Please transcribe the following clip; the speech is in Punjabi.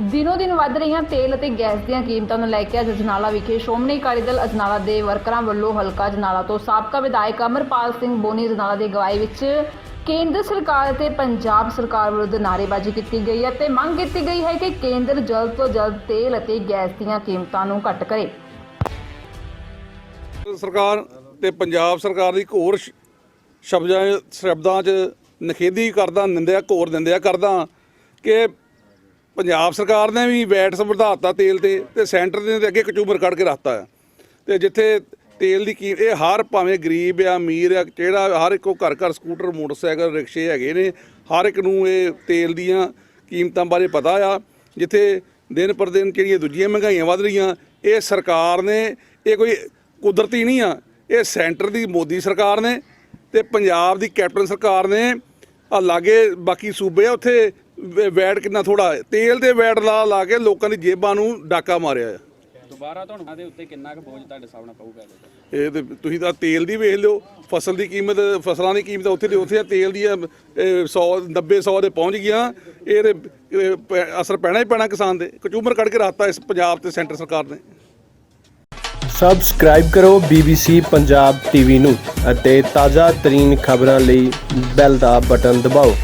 ਦਿਨੋ ਦਿਨ ਵੱਧ ਰਹੀਆਂ ਤੇਲ ਅਤੇ ਗੈਸ ਦੀਆਂ ਕੀਮਤਾਂ ਨੂੰ ਲੈ ਕੇ ਅੱਜ ਅਜਨਾਲਾ ਵਿਖੇ ਸ਼੍ਰੋਮਣੀ ਅਕਾਲੀ ਦਲ ਅਜਨਾਲਾ ਦੇ ਵਰਕਰਾਂ ਵੱਲੋਂ ਹਲਕਾ ਅਜਨਾਲਾ ਤੋਂ ਸਾਬਕਾ ਵਿਧਾਇਕ ਅਮਰਪਾਲ ਸਿੰਘ ਬੋਨੀ ਅਜਨਾਲਾ ਦੀ ਅਗਵਾਈ ਵਿੱਚ ਕੇਂਦਰ ਸਰਕਾਰ ਅਤੇ ਪੰਜਾਬ ਸਰਕਾਰ ਵਿਰੁੱਧ ਨਾਅਰੇਬਾਜ਼ੀ ਕੀਤੀ ਗਈ ਹੈ ਤੇ ਮੰਗ ਕੀਤੀ ਗਈ ਹੈ ਕਿ ਕੇਂਦਰ ਜਲਦ ਤੋਂ ਜਲਦ ਤੇਲ ਅਤੇ ਗੈਸ ਦੀਆਂ ਕੀਮਤਾਂ ਨੂੰ ਘੱਟ ਕਰੇ। ਸਰਕਾਰ ਤੇ ਪੰਜਾਬ ਸਰਕਾਰ ਦੀ ਇੱਕ ਸ਼- ਸ਼ਬਦਾਂ ਸ਼ਬਦਾਂ 'ਚ ਨਖੇਦੀ ਕਰਦਾ, ਨਿੰਦਿਆ, ਘੋਰ ਨਿੰਦਿਆ ਕਰਦਾ ਕਿ ਪੰਜਾਬ ਸਰਕਾਰ ਨੇ ਵੀ ਵੈਟ ਵਧਾਤਾ ਤੇਲ ਤੇ ਤੇ ਸੈਂਟਰ ਨੇ ਤੇ ਅੱਗੇ ਕਚੂਬਰ ਕੱਢ ਕੇ ਰੱਖਤਾ ਆ ਤੇ ਜਿੱਥੇ ਤੇਲ ਦੀ ਕੀ, ਇਹ ਹਰ ਭਾਵੇਂ ਗਰੀਬ ਆ, ਅਮੀਰ ਆ, ਜਿਹੜਾ ਹਰ ਇੱਕੋ ਘਰ ਘਰ ਸਕੂਟਰ, ਮੋਟਰਸਾਈਕਲ, ਰਿਕਸ਼ੇ ਹੈਗੇ ਨੇ, ਹਰ ਇੱਕ ਨੂੰ ਇਹ ਤੇਲ ਦੀਆਂ ਕੀਮਤਾਂ ਬਾਰੇ ਪਤਾ ਆ। ਜਿੱਥੇ ਦਿਨ ਪਰ ਦਿਨ ਜਿਹੜੀਆਂ ਦੂਜੀਆਂ ਮਹਿੰਗਾਈਆਂ ਵੱਧ ਰਹੀਆਂ, ਇਹ ਸਰਕਾਰ ਨੇ, ਇਹ ਕੋਈ ਕੁਦਰਤੀ ਨਹੀਂ ਆ, ਇਹ ਸੈਂਟਰ ਦੀ ਮੋਦੀ ਸਰਕਾਰ ਨੇ ਤੇ ਪੰਜਾਬ ਦੀ ਕੈਪਟਨ ਸਰਕਾਰ ਨੇ, ਆ ਲਾਗੇ ਬਾਕੀ ਸੂਬੇ ਆ, ਉੱਥੇ ਵੈਟ ਕਿੰਨਾ ਥੋੜਾ ਤੇਲ ਤੇ ਵੈਟ ਲਾ ਲਾ ਕੇ ਲੋਕਾਂ ਦੀ ਜੇਬਾਂ ਨੂੰ ਡਾਕਾ ਮਾਰਿਆ ਆ ਦੁਬਾਰਾ ਤੁਹਾਨੂੰ ਇਹਦੇ ਉੱਤੇ ਕਿੰਨਾ ਕੁ ਬੋਝ ਤੁਹਾਡੇ ਸਾਹਮਣੇ ਪਊਗਾ? ਇਹ ਤੇ ਤੁਸੀਂ ਤਾਂ ਤੇਲ ਦੀ ਵੇਖ ਲਿਓ ਫਸਲ ਦੀ ਕੀਮਤ ਫਸਲਾਂ ਦੀ ਕੀਮਤ ਉੱਥੇ ਦੀ ਉੱਥੇ ਆ ਤੇਲ ਦੀ 100 90 100 ਦੇ ਪਹੁੰਚ ਗਈਆਂ। ਇਹ ਤੇ ਇਹ ਪੈ- ਅਸਰ ਪੈਣਾ ਹੀ ਪੈਣਾ ਕਿਸਾਨ ਦੇ। ਕਚੂਮਰ ਕੱਢ ਕੇ ਰੱਖਤਾ ਇਸ ਪੰਜਾਬ ਤੇ ਸੈਂਟਰ ਸਰਕਾਰ ਨੇ। ਸਬਸਕ੍ਰਾਈਬ ਕਰੋ BBC ਪੰਜਾਬ ਟੀਵੀ ਨੂੰ ਅਤੇ ਤਾਜ਼ਾ ਤਰੀਨ ਖਬਰਾਂ ਲਈ ਬੈਲ ਦਾ ਬਟਨ ਦਬਾਓ।